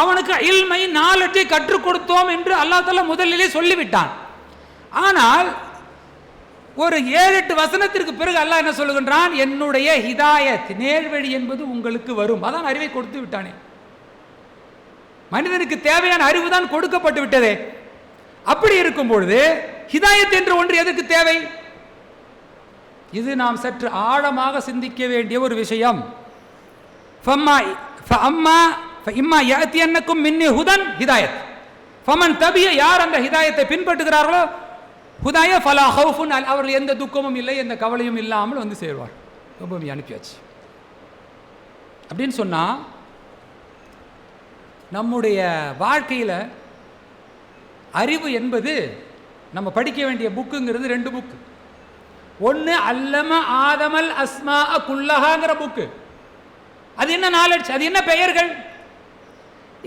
அவனுக்கு இல்மை நாலெட்டை கற்றுக் கொடுத்தோம் என்று அல்லாஹ் முதலிலே சொல்லிவிட்டான். ஆனால் ஒரு ஏழு எட்டு வசனத்திற்கு பிறகு அல்லாஹ் என்ன சொல்லுகின்றான்? என்னுடைய ஹிதாயத் நேர்வழி என்பது உங்களுக்கு வரும். அதான் அறிவை கொடுத்து விட்டானே. மனிதனுக்கு தேவையான அறிவு தான் கொடுக்கப்பட்டு விட்டதே. அப்படி இருக்கும் பொழுது ஹிதாயத் என்று ஒன்று எதற்கு தேவை? இது நாம் சற்று ஆழமாக சிந்திக்க வேண்டிய ஒரு விஷயம். ஃபம்மா இம்மா ஃபஇம்மா யாத்தியன்னக்கும் மின்னி ஹுதன் ஹிதாயத் ஃபமன் தபிய யார் அந்த ஹிதாயத்தை பின்பற்றுகிறார்களோ ஹுதாய ஃபலா ஹவுஃபுன் அவர்கள் எந்த துக்கமும் இல்லை எந்த கவலையும் இல்லாமல் வந்து சேருவார். ரொம்ப அனுப்பியாச்சு. அப்படின்னு சொன்னா நம்முடைய வாழ்க்கையில் அறிவு என்பது நம்ம படிக்க வேண்டிய புக்குங்கிறது ரெண்டு புக்கு ஒன்று அல்லம ஆதமல் அஸ்மா குல்லஹாங்கிற புக்கு அது என்ன நாலெட்ஜ் அது என்ன பெயர்கள்?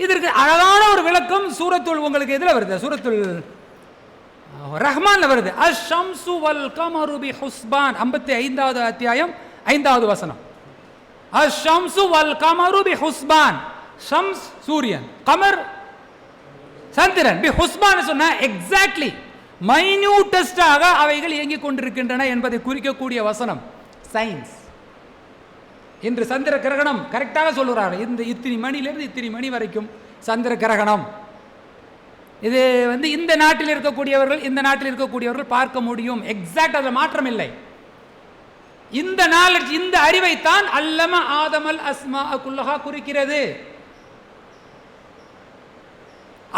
இதற்கு அழகான ஒரு விளக்கம் சூரத்துள் உங்களுக்கு எதில் வருது சூரத்துள் ரஹ்மான் வருது. அஷம்சு வல் கமருபி ஹுஸ்பான். ஐம்பத்தி ஐந்தாவது அத்தியாயம் ஐந்தாவது வசனம். அஷம்சு வல் கமருபி ஹுஸ்பான். ஷம்ஸ் சூரியன் கமர் சந்திரன். பி ஹுஸ்பான் சொன்ன எக்ஸாக்ட்லி மைன்யூட்டஸ்டாக அவைகள் இயங்கிக் கொண்டிருக்கின்றன என்பதை குறிக்கக்கூடிய வசனம். சயின்ஸ் இன்று சந்திர கிரகணம் கரெக்டாக சொல்லுறாங்க இந்த இத்தனை மணிலிருந்து இத்தனை மணி வரைக்கும் சந்திர கிரகணம். இது வந்து இந்த நாட்டில் இருக்கக்கூடியவர்கள் இந்த நாட்டில் இருக்கக்கூடியவர்கள் பார்க்க முடியும். எக்ஸாக்ட் அதில் மாற்றம் இல்லை. இந்த நாளெட்ஜ் இந்த அறிவைத்தான் அல்லம ஆதமல் அஸ்மா குல்லஹா குறிக்கிறது.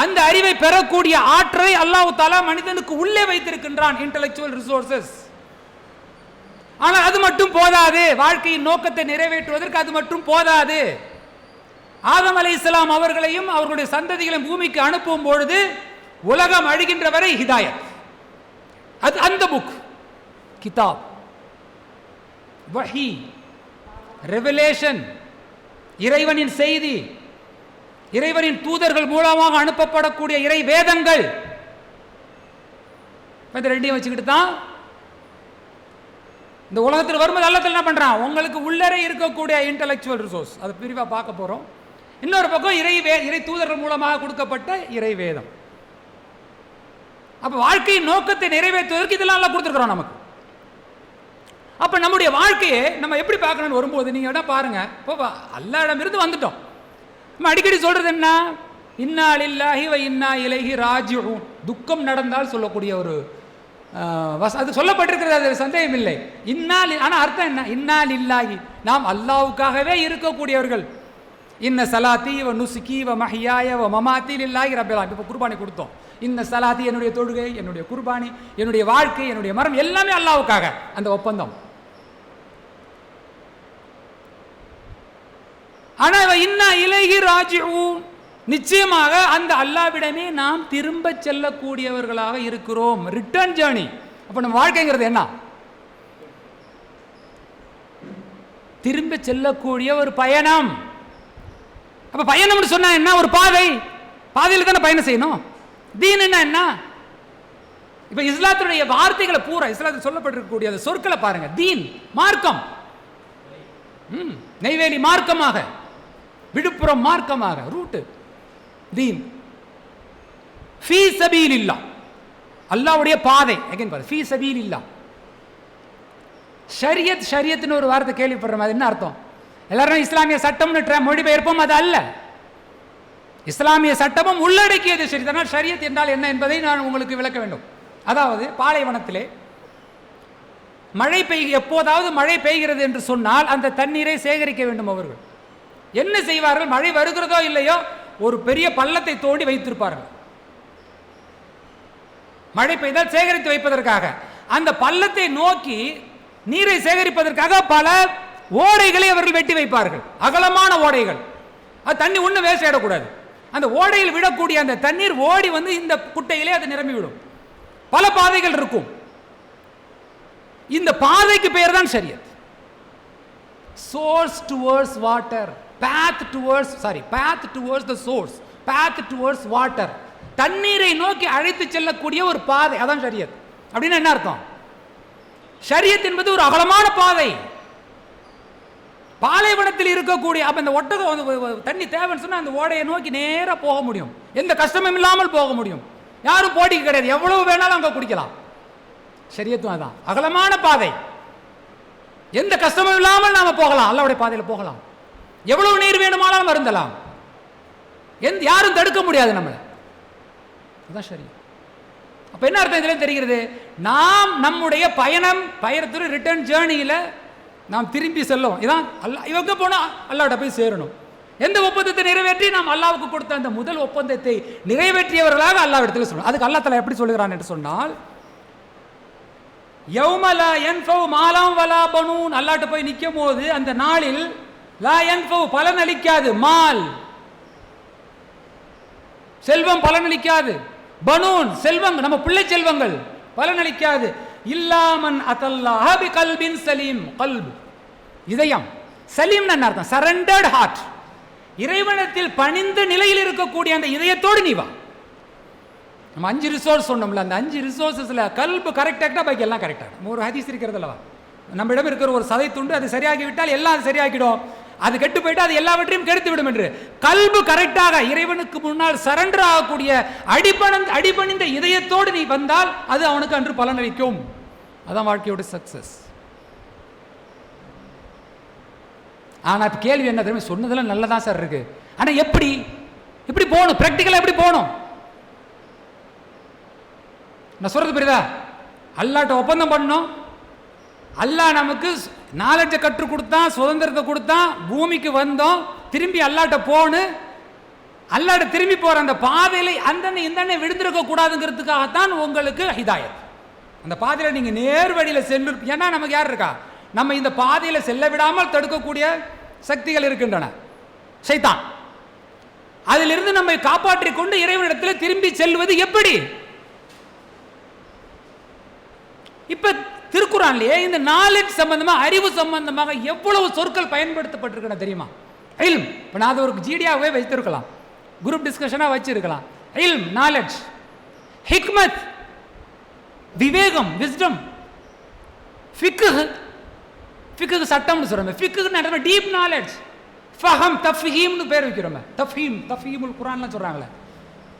அந்த அறிவை பெறக்கூடிய ஆற்றலை அல்லாஹு தாலா மனிதனுக்கு உள்ளே வைத்திருக்கின்றான். இன்டலெக்சுவல் ரிசோர்சஸ் ஆனால் அது மட்டும் போதாது. வாழ்க்கையின் நோக்கத்தை நிறைவேற்றுவதற்கு அது மட்டும் போதாது. ஆதம் அலை இஸ்லாம் அவர்களையும் அவர்களுடைய சந்ததிகளையும் பூமிக்கு அனுப்பும் பொழுது உலகம் அழிகின்ற வரை ஹிதாயத். அது அந்த புக் கிதாப் வஹி ரெவலேஷன் இறைவனின் செய்தி இறைவனின் தூதர்கள் மூலமாக அனுப்பப்படக்கூடிய இறை வேதங்கள். இந்த ரெண்டையும் வச்சுக்கிட்டு தான் இந்த உலகத்தில் வரும்போது அல்லத்தில் என்ன பண்ணுறான் உங்களுக்கு உள்ளரே இருக்கக்கூடிய இன்டலெக்சுவல் ரிசோர்ஸ் அதை பிரிவாக பார்க்க போகிறோம் இன்னொரு பக்கம் இறை வே இறை தூதர்கள் மூலமாக கொடுக்கப்பட்ட இறை வேதம். அப்போ வாழ்க்கையின் நோக்கத்தை நிறைவேற்றுவதற்கு இதெல்லாம் எல்லாம் கொடுத்துருக்குறோம் நமக்கு. அப்போ நம்முடைய வாழ்க்கையை நம்ம எப்படி பார்க்கணும்னு வரும்போது நீங்கள் வேணால் பாருங்க. இப்போ அல்லா இடமிருந்து வந்துட்டோம். நம்ம அடிக்கடி சொல்றது என்ன? இன்னால் இல்லாஹி வ இன்னா இலகி ராஜ்யம் துக்கம் நடந்தால் சொல்லக்கூடிய ஒரு அது சொல்லப்பட்டிருக்கிறது அது சந்தேகம் இல்லை இன்னா ஆனால் அர்த்தம் என்ன? இன்னால் இல்லாகி நாம் அல்லாவுக்காகவே இருக்கக்கூடியவர்கள். இன்ன சலாத்தி இவ நுசுக்கி இவ மஹியாய வ மமாத்தி லில்லாஹி ரப்பில் இப்போ குர்பானி கொடுத்தோம். இந்த சலாத்தி என்னுடைய தொழுகை என்னுடைய குர்பானி என்னுடைய வாழ்க்கை என்னுடைய மரம் எல்லாமே அல்லாவுக்காக அந்த ஒப்பந்தம். ஆனால் இவ இன்னா இலகி ராஜி நிச்சயமாக அந்த அல்லாவிடமே நாம் திரும்ப செல்லக்கூடியவர்களாக இருக்கிறோம். ரிட்டர்ன் ஜேர்னி அப்போ நம்ம வாழ்க்கைங்கிறது என்ன? திரும்ப செல்லக்கூடிய ஒரு பயணம். அப்ப பயணம்னு சொன்னா என்ன? ஒரு பாதை. பாதையில் தானே பயணம் செய்யணும். தீன் என்ன? என்ன இப்ப இஸ்லாத்தினுடைய வார்த்தைகளை பூரா இஸ்லாத்தில் சொல்லப்பட்டிருக்கக்கூடிய அந்த சொற்களை பாருங்க. தீன் மார்க்கம். நெய்வேலி மார்க்கமாக. விழுப்புரம் மார்க்கமாக. ரூட்டு. தீன். ஃபீ சபீல் இல்லா அல்லாவுடைய பாதை. அகைன் பாரு? ஃபீ சபீல் இல்லா ஷரியத் ஷரியத்னு ஒரு வார்த்தை கேள்விப்படுற மாதிரி என்ன அர்த்தம்? எல்லாரும் இஸ்லாமிய சட்டம்னு மொழிபெயர்ப்போம் அது அல்ல. இஸ்லாமிய சட்டமும் உள்ளடக்கியது சரி. ஷரியத் என்றால் என்ன என்பதை நான் உங்களுக்கு விளக்க வேண்டும். அதாவது பாலைவனத்திலே மழை பெய் எப்போதாவது மழை பெய்கிறது என்று சொன்னால் அந்த தண்ணீரை சேகரிக்க வேண்டும் அவர்கள். என்ன செய்வார்கள்? மழை வருகிறதோ இல்லையோ ஒரு பெரிய பள்ளத்தை தோண்டி வைத்திருப்பார்கள். மழை பெய்தால் சேகரித்து வைப்பதற்காக. அந்த பள்ளத்தை நோக்கி நீரை சேகரிப்பதற்காக பல ஓடைகளை அவர்கள் வெட்டி வைப்பார்கள். அகலமான ஓடைகள். அது தண்ணி ஒன்றும் வேஸ்ட் ஆகிடக்கூடாது அந்த ஓடையில் விடக்கூடிய அந்த தண்ணீர் ஓடி வந்து இந்த குட்டையிலே அது நிரம்பி விடும் பல பாதைகள் இருக்கும். இந்த பாதைக்கு பெயர் தான் ஷரியத் source towards water path towards sorry path towards the source path towards water தண்ணீரை நோக்கி அழைத்து செல்லக்கூடிய ஒரு பாதை. அதான் ஷரியத். அப்படின்னு என்ன அர்த்தம்? ஷரியத் என்பது ஒரு அகலமான பாதை. பாலைவனத்தில் இருக்கக்கூடிய அப்ப இந்த ஒட்டகம் வந்து தண்ணி தேவைன்னு சொன்னா அந்த ஓடையை நோக்கி நேராக போக முடியும். எந்த கஷ்டமும் இல்லாமல் போக முடியும். யாரும் போட்டிக்கு கிடையாது. எவ்வளவு வேணாலும் அங்க குடிக்கலாம். சரியத்துவம் அதான். அகலமான பாதை. எந்த கஷ்டமும் இல்லாமல் நாம போகலாம். அல்லாவுடைய பாதையில போகலாம். எவ்வளவு நீர் வேணுமானாலும் அருந்தலாம். எந்த யாரும் தடுக்க முடியாது நம்மளை. அதுதான் சரி. அப்ப என்ன அர்த்தம் இதுல தெரிகிறது? நாம் நம்முடைய பயணம் பயணத்தில் ரிட்டர்ன் ஜேர்னியில நாம் திரும்பி செல்லும் இதான் அல்லா இவங்க போனா அல்லாட்ட போய் சேரணும். எந்த ஒப்பந்தத்தை நிறைவேற்றி நாம் அல்லாவுக்கு கொடுத்த அந்த முதல் ஒப்பந்தத்தை நிறைவேற்றியவர்களாக அல்லாவிடத்தில் சொல்லணும். அதுக்கு அல்லா தலா எப்படி சொல்லுகிறான் என்று சொன்னால் யௌமலா என் மாலாம் வலா பனூன் அல்லாட்ட போய் நிற்கும் போது அந்த நாளில் லா என்ஃபவ் பலன் அளிக்காது மால். செல்வம் பலனளிக்காது. பனூன் செல்வம் நம்ம பிள்ளை செல்வங்கள் பலனளிக்காது. இல்லாமன் அதல்லாஹ பி கல்பின் சலீம் கல்ப். இதயம். சலீம் அர்த்தம்? சரண்டர்ட் ஹார்ட் இறைவனத்தில் பணிந்த நிலையில் இருக்கக்கூடிய அந்த இதயத்தோடு நீ வா. நம்ம அஞ்சு ரிசோர்ஸ் சொன்னோம்ல அந்த அஞ்சு ரிசோர்ஸஸ்ல கல்பு கரெக்டாக பாக்கி எல்லாம் கரெக்டாக ஒரு ஹதீஸ் இருக்கிறதுலவா நம்மிடம் இருக்கிற ஒரு சதை துண்டு அது சரியாகி விட்டால் எல்லாம் அது சரியாகிடும். அது கெட்டு போயிட்டு அது எல்லாவற்றையும் கெடுத்து விடும் என்று. கல்பு கரெக்டாக இறைவனுக்கு முன்னால் சரண்டர் ஆகக்கூடிய அடிபணந்த அடிபணிந்த இதயத்தோடு நீ வந்தால் அது அவனுக்கு அன்று பலனளிக்கும் அதான் வாழ்க்கையோட சக்சஸ் ஆனால் இப்ப கேள்வி என்ன தெரியுமா? சொன்னதெல்லாம் நல்லதான் சார் இருக்கு. ஆனா எப்படி? எப்படி போகணும்? ப்ராக்டிக்கலாக எப்படி போகணும்? நான் சொல்றது புரியுதா? அல்லாட்ட ஒப்பந்தம் பண்ணணும். அல்லாஹ் நமக்கு நாலேஜை கற்றுக் கொடுத்தான் சுதந்திரத்தை கொடுத்தான் பூமிக்கு வந்தோம் திரும்பி அல்லாட்ட போன்னு அல்லாட்ட திரும்பி போற அந்த பாதையில அந்தண்ணே இந்தண்ணே விழுந்திருக்க கூடாதுங்கிறதுக்காகத்தான் உங்களுக்கு ஹிதாயத். அந்த பாதையில நீங்க நேர் வழியில சென்று ஏன்னா நமக்கு யார் இருக்கா? நம்ம இந்த பாதையில செல்ல விடாமல் தடுக்கக்கூடிய சக்திகள் இருக்கின்றன. சைத்தான். அதிலிருந்து நம்மை காப்பாற்றிக் கொண்டு இறைவனிடத்தில் திரும்பி செல்வது எப்படி? இப்ப திருக்குறான்லயே இந்த நாலேஜ் சம்பந்தமா அறிவு சம்பந்தமாக எவ்வளவு சொற்கள் பயன்படுத்தப்பட்டிருக்கிற தெரியுமா? இல்ம் இப்போ நான் அதை ஒரு ஜிடியாவே வைத்திருக்கலாம். குரூப் டிஸ்கஷனாக வச்சிருக்கலாம். இல்ம் நாலேஜ் ஹிக்மத். விவேகம் விஸ்டம். ஃபிக்கு ஃபிக்கு சட்டம்னு சொல்கிறோமே ஃபிக்குன்னு டீப் நாலேஜ் ஃபஹம் தஃபீம்னு பேர் வைக்கிறோமே. தஃபீம் தஃபீமுல் குரான்லாம் சொல்கிறாங்களே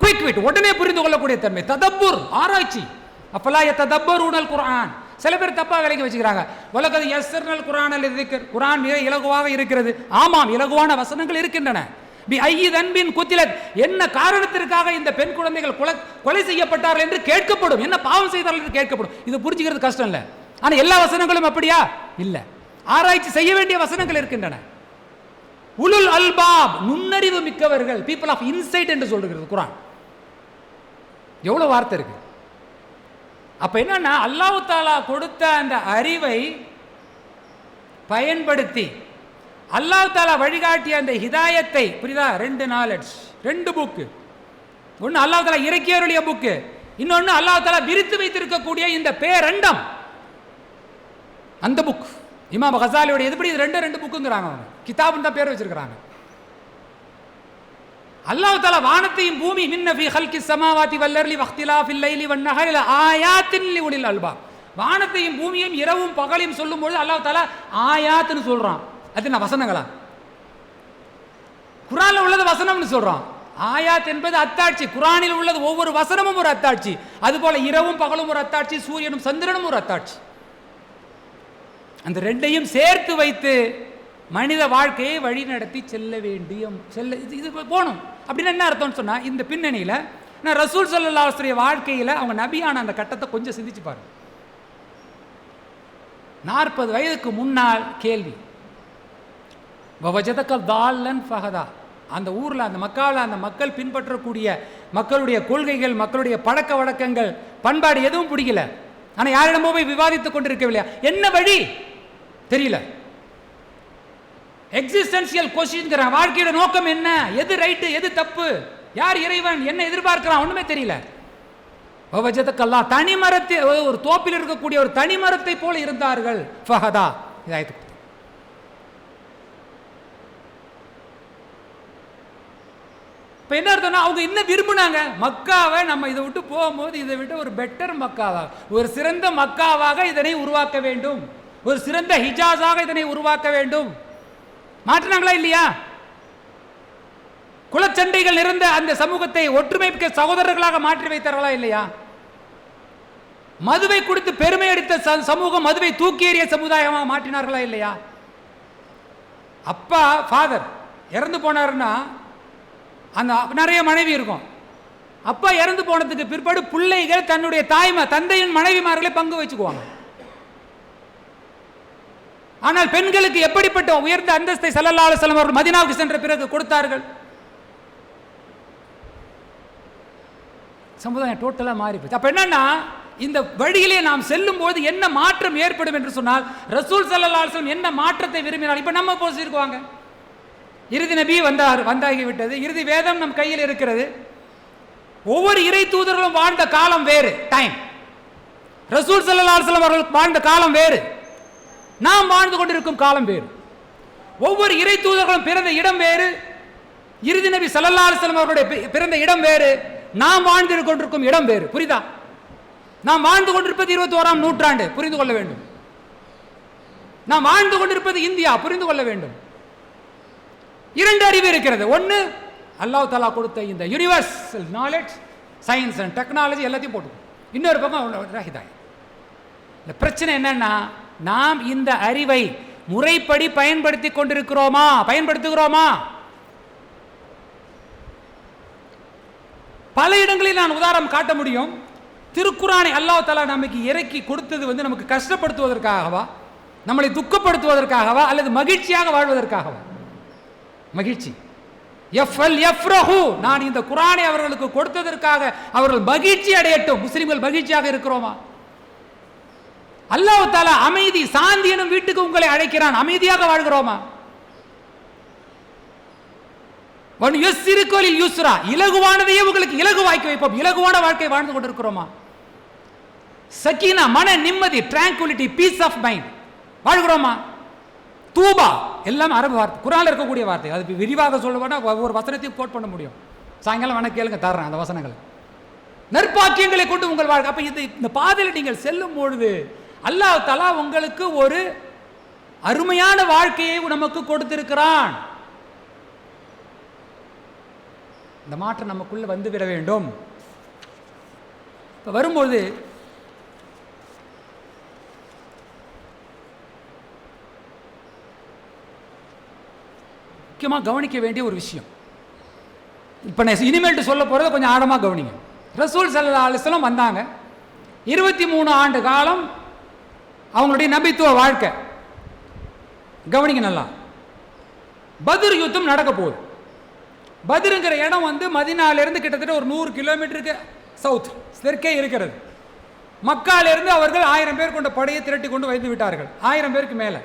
குயிக் விட். உடனே புரிந்து கொள்ளக்கூடிய தன்மை. ததப்பூர் ஆராய்ச்சி. அப்பலா ததப்பர் உடல் குரான் சில பேர் தப்பாக விலைக்கு வச்சுக்கிறாங்க. உலகது எஸ்ர்னல் குரானில் இருக்கிற குரான் மிக இலகுவாக இருக்கிறது. ஆமாம் இலகுவான வசனங்கள் இருக்கின்றன. பி ஐயிதன்பின் குத்திலத். என்ன காரணத்திற்காக இந்த பெண் குழந்தைகள் கொலை கொலை செய்யப்பட்டார்கள் என்று கேட்கப்படும்? என்ன பாவம் செய்தார்கள் என்று கேட்கப்படும்? இது புரிஞ்சுக்கிறது கஷ்டம் இல்லை. ஆனா எல்லா வசனங்களும் அப்படியா? இல்ல. ஆராய்ச்சி செய்ய வேண்டிய வசனங்கள் இருக்கின்றன. உலுல் அல்பாப் நுண்ணறிவு மிக்கவர்கள் பீப்புள் ஆஃப் இன்சைட் என்று சொல்லுகிறது குரான் எவ்வளவு வார்த்தை இருக்கு? அப்போ என்னன்னா அல்லாஹ் தாலா கொடுத்த அந்த அறிவை பயன்படுத்தி அல்லாஹ் தாலா வழிகாட்டிய அந்த ஹிதாயத்தை புரியுதா? ரெண்டு நாலெட்ஜ் ரெண்டு புக்கு ஒன்று அல்லாஹ் தாலா இறக்கியருடைய புக்கு இன்னொன்று அல்லாஹ் தாலா விரித்து வைத்திருக்கக்கூடிய இந்த பேரண்டம். அந்த புக் இமாம் ஹசாலியோட எதுபடி இது ரெண்டு ரெண்டு புக்குங்கிறாங்க அவங்க. கிதாபுன்னு தான் பேர் வச்சிருக்கிறாங்க. அல்லாஹ் தாலா வானத்தையும் பூமி மின்ன ஃபி ஹல்கி சமாவாதி வல்லர்லி வக்திலா லைலி வன்னஹர் ஆயாத்தின்லி ஆயாத்தின் லி உலில் அல்பா. வானத்தையும் பூமியையும் இரவும் பகலையும் சொல்லும்போது அல்லாஹ் தாலா ஆயாத்துன்னு சொல்றான். அது நான் வசனங்களா? குரானில் உள்ளது வசனம்னு சொல்றான். ஆயாத் என்பது அத்தாட்சி. குரானில் உள்ளது ஒவ்வொரு வசனமும் ஒரு அத்தாட்சி. அதுபோல இரவும் பகலும் ஒரு அத்தாட்சி சூரியனும் சந்திரனும் ஒரு அத்தாட்சி. அந்த ரெண்டையும் சேர்த்து வைத்து மனித வாழ்க்கையை வழி நடத்தி செல்ல வேண்டிய செல்ல இது இது போகணும். அப்படின்னு என்ன அர்த்தம்னு சொன்னால் இந்த பின்னணியில் நான் ரசூல் சல்லாஸ்திரிய வாழ்க்கையில் அவங்க நபியான அந்த கட்டத்தை கொஞ்சம் சிந்திச்சு பாருங்க. நாற்பது வயதுக்கு முன்னால் கேள்வி. வவஜதக்கல் தால்லன் ஃபஹதா. அந்த ஊரில் அந்த மக்காவில் அந்த மக்கள் பின்பற்றக்கூடிய மக்களுடைய கொள்கைகள் மக்களுடைய பழக்க வழக்கங்கள் பண்பாடு எதுவும் பிடிக்கல. ஆனால் யாரிடமோ போய் விவாதித்துக் கொண்டிருக்கவில்லையா? என்ன வழி? தெரியல. எக்ஸிஸ்டன்சியல் கொஸ்டின்ங்கிறான் வாழ்க்கையோட நோக்கம் என்ன? எது ரைட்டு எது தப்பு? யார் இறைவன்? என்ன எதிர்பார்க்கிறான்? ஒண்ணுமே தெரியல. தனி மரத்தை ஒரு தோப்பில் இருக்கக்கூடிய ஒரு தனி மரத்தை போல இருந்தார்கள். ஃபஹதா. இதாயத்து இப்போ என்ன அர்த்தம்னா அவங்க என்ன விரும்புனாங்க. மக்காவை நம்ம இதை விட்டு போகும்போது இதை விட்டு ஒரு பெட்டர் மக்காவாக ஒரு சிறந்த மக்காவாக இதனை உருவாக்க வேண்டும். ஒரு சிறந்த ஹிஜாஸாக இதனை உருவாக்க வேண்டும். மாற்றினாங்களா இல்லையா? குலச்சண்டைகள் இருந்த அந்த சமூகத்தை ஒற்றுமைக்கு சகோதரர்களாக மாற்றி வைத்தார்களா இல்லையா? மதுவை கொடுத்து பெருமை அடித்த ச- சமூகம் மதுவை தூக்கி எறிய சமுதாயமாக மாற்றினார்களா இல்லையா? அப்பா ஃபாதர் இறந்து போனாருன்னா அந்த நிறைய மனைவி இருக்கும். அப்பா இறந்து போனதுக்கு பிற்பாடு பிள்ளைகள் தன்னுடைய தாய்மா தந்தையின் மனைவிமார்களை பங்கு வச்சுக்குவாங்க. ஆனால் பெண்களுக்கு எப்படிப்பட்ட உயர்ந்த அந்தஸ்தை ஸல்லல்லாஹு அலைஹி அவர்கள் மதினாவுக்கு சென்ற பிறகு கொடுத்தார்கள்? சமுதாயம் டோட்டலாக மாறி போச்சு. அப்போ என்னன்னா இந்த வழியிலே நாம் செல்லும் போது என்ன மாற்றம் ஏற்படும் என்று சொன்னால் ரசூல் ஸல்லல்லாஹு அலைஹி என்ன மாற்றத்தை விரும்பினால் இப்போ நம்ம போஸ் இறுதி நபி வந்தார் வந்தாகி விட்டது. இறுதி வேதம் நம் கையில் இருக்கிறது. ஒவ்வொரு இறை தூதர்களும் வாழ்ந்த காலம் வேறு. டைம் ரசூல் ஸல்லல்லாஹு அலைஹி அவர்கள் வாழ்ந்த காலம் வேறு. நாம் வாழ்ந்து கொண்டிருக்கும் காலம் வேறு. ஒவ்வொரு இறை தூதர்களும் பிறந்த இடம் வேறு. இறுதி நபி ஸல்லல்லாஹு அலைஹி அவர்களுடைய பிறந்த இடம் வேறு. நாம் வாழ்ந்து கொண்டிருக்கும் இடம் வேறு. புரிதா நாம் வாழ்ந்து கொண்டிருப்பது இருபத்தி ஓராம் நூற்றாண்டு. புரிந்து கொள்ள வேண்டும். நாம் வாழ்ந்து கொண்டிருப்பது இந்தியா. புரிந்து கொள்ள வேண்டும். இரண்டு அறிவு இருக்கிறது. ஒன்று அல்லாஹ் தஆலா கொடுத்த இந்த universal knowledge science and technology எல்லாத்தையும் போட்டு இன்னொரு பக்கம் ஹிதாய் இந்த பிரச்சனை என்னன்னா நாம் இந்த அறிவை முறைப்படி பயன்படுத்தி கொண்டிருக்கிறோமா? பயன்படுத்துகிறோமா? பல இடங்களில் நான் உதாரணம் காட்ட முடியும். திருக்குறானை அல்லாஹ் தலா நமக்கு இறக்கி கொடுத்தது வந்து நமக்கு கஷ்டப்படுத்துவதற்காகவா? நம்மளை துக்கப்படுத்துவதற்காகவா? அல்லது மகிழ்ச்சியாக வாழ்வதற்காகவா? மகிழ்ச்சி. எஃப்எல் எஃப்ரஹு. நான் இந்த குரானை அவர்களுக்கு கொடுத்ததற்காக அவர்கள் மகிழ்ச்சி அடையட்டும். முஸ்லிம்கள் மகிழ்ச்சியாக இருக்கிறோமா? அல்லாஹ் தாலா அமைதி சாந்தி எனும் வீட்டுக்கு உங்களை அழைக்கிறான். அமைதியாக வாழ்கிறோமா? ஒன் யுஸ்ரிகோலில் இலகுவானதையே உங்களுக்கு இலகுவாக்கி வைப்போம். இலகுவான வாழ்க்கை வாழ்ந்து கொண்டிருக்கிறோமா? சக்கீனா மன நிம்மதி டிராங்குலிட்டி பீஸ் ஆஃப் மைண்ட் வாழ்கிறோமா? தூபா. எல்லாம் அரபு வார்த்தை. குரால் இருக்கக்கூடிய வார்த்தை. அது விரிவாக சொல்லுவோம்னா ஒவ்வொரு வசனத்தையும் கோட் பண்ண முடியும். சாயங்காலம் வேணா கேளுங்க தர்றேன் அந்த வசனங்களை. நற்பாக்கியங்களை கொண்டு உங்கள் வாழ்க்கை. அப்ப இது இந்த பாதையில் நீங்கள் செல்லும் பொழுது அல்லாஹ் தலா உங்களுக்கு ஒரு அருமையான வாழ்க்கையை நமக்கு கொடுத்திருக்கிறான். இந்த மாற்றம் நமக்குள்ள வந்து விட வேண்டும். இப்ப வரும்போது முக்கியமாக கவனிக்க வேண்டிய ஒரு விஷயம். இப்போ நான் இனிமேல்ட்டு சொல்ல போகிறத கொஞ்சம் ஆழமாக கவனிங்க. ரசூல் சல்லா அலிஸ்லாம் வந்தாங்க. இருபத்தி மூணு ஆண்டு காலம் அவங்களுடைய நபித்துவ வாழ்க்கை. கவனிங்க நல்லா. பதிர் யுத்தம் நடக்க போகுது. பதிருங்கிற இடம் வந்து மதினாலிருந்து கிட்டத்தட்ட ஒரு நூறு கிலோமீட்டருக்கு சவுத் தெற்கே இருக்கிறது. மக்காலிருந்து அவர்கள் ஆயிரம் பேர் கொண்ட படையை திரட்டி கொண்டு வைத்து விட்டார்கள். ஆயிரம் பேருக்கு மேலே.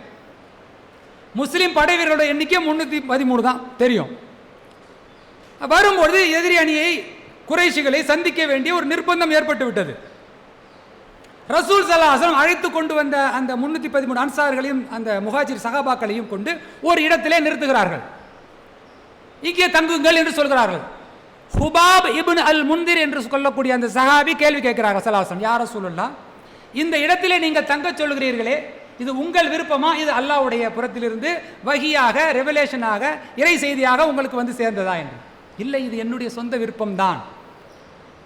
முஸ்லீம் படை வீரர்களோட எண்ணிக்கை முன்னூற்றி பதிமூணு தான் தெரியும். வரும்பொழுது எதிரி அணியை குறைஷிகளை சந்திக்க வேண்டிய ஒரு நிர்பந்தம் ஏற்பட்டு விட்டது ரசூல் சல்லாஹம் அழைத்து கொண்டு வந்த அந்த முன்னூற்றி பதிமூணு அன்சார்களையும் அந்த முஹாஜிர் சகாபாக்களையும் கொண்டு ஒரு இடத்திலே நிறுத்துகிறார்கள். இங்கே தங்குங்கள் என்று சொல்கிறார்கள். ஹுபாப் இபின் அல் முந்திர் என்று சொல்லக்கூடிய அந்த சஹாபி கேள்வி கேட்கிறார்கள் சலாசம் யார சொல்லலாம் இந்த இடத்திலே நீங்கள் தங்க சொல்கிறீர்களே இது உங்கள் விருப்பமா? இது அல்லாஹ்வுடைய புறத்திலிருந்து வகியாக ரெவலேஷனாக இறை செய்தியாக உங்களுக்கு வந்து சேர்ந்ததா? என்று. இல்லை இது என்னுடைய சொந்த விருப்பம்தான்.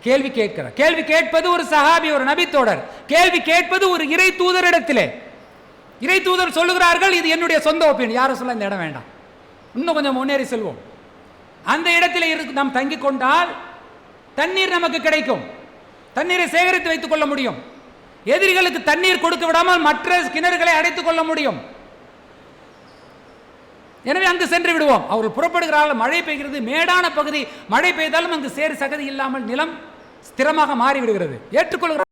கேள்வி கேட்கிறார். கேள்வி கேட்பது ஒரு சஹாபி ஒரு நபித்தோடர் கேள்வி கேட்பது ஒரு இறை தூதரிடத்திலே. இறை தூதர் சொல்லுகிறார்கள் இது என்னுடைய சொந்த ஒப்பீனியன். யாரும் சொல்ல இந்த இடம் வேண்டாம். இன்னும் கொஞ்சம் முன்னேறி செல்வோம். அந்த இடத்துல இருக்கு நாம் தங்கி கொண்டால் தண்ணீர் நமக்கு கிடைக்கும். தண்ணீரை சேகரித்து வைத்துக் கொள்ள முடியும். எதிரிகளுக்கு தண்ணீர் கொடுக்க விடாமல் மற்ற கிணறுகளை அடைத்துக் கொள்ள முடியும். எனவே அங்கு சென்று விடுவோம். அவர்கள் புறப்படுகிறார்கள் மழை பெய்கிறது மேடான பகுதி. மழை பெய்தாலும் அங்கு சேறு சகதி இல்லாமல் நிலம் ஸ்திரமாக மாறிவிடுகிறது. ஏற்றுக்கொள்கிற